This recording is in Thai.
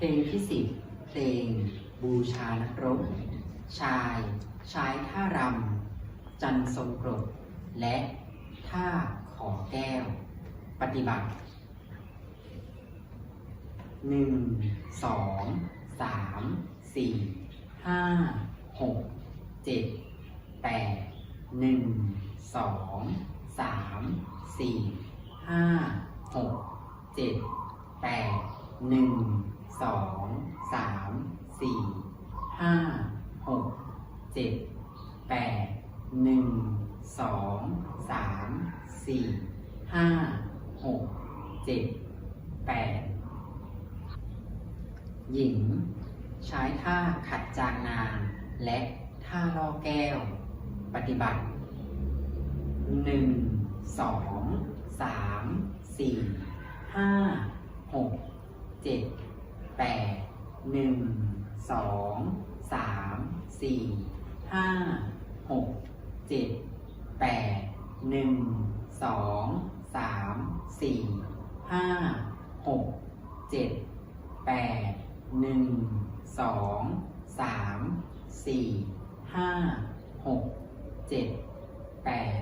เพลงที่สิบเพลงบูชานักรบ ชายใช้ท่ารำ จันทรงกรด และท่าขอแก้ว ปฏิบัติหนึ่งสองสามสี่ห้าหกเจ็ดแปดหนึ่งสองสามสี่ห้าหกเจ็ดแปด หนึ่งสองสามสี่ห้าหกเจ็ดแปดหนึ่งสองสามสี่ห้าหกเจ็ดแปดหญิง ใช้ท่าขัดจางนางและท่าล่อแก้ว ปฏิบัติหนึ่งสองสามสี่ห้าหก เจ็ดแปดหนึ่งสองสามสี่ห้าหกเจ็ดแปดหนึ่งสองสามสี่ห้าหกเจ็ดแปดหนึ่งสองสามสี่ห้าหกเจ็ดแปด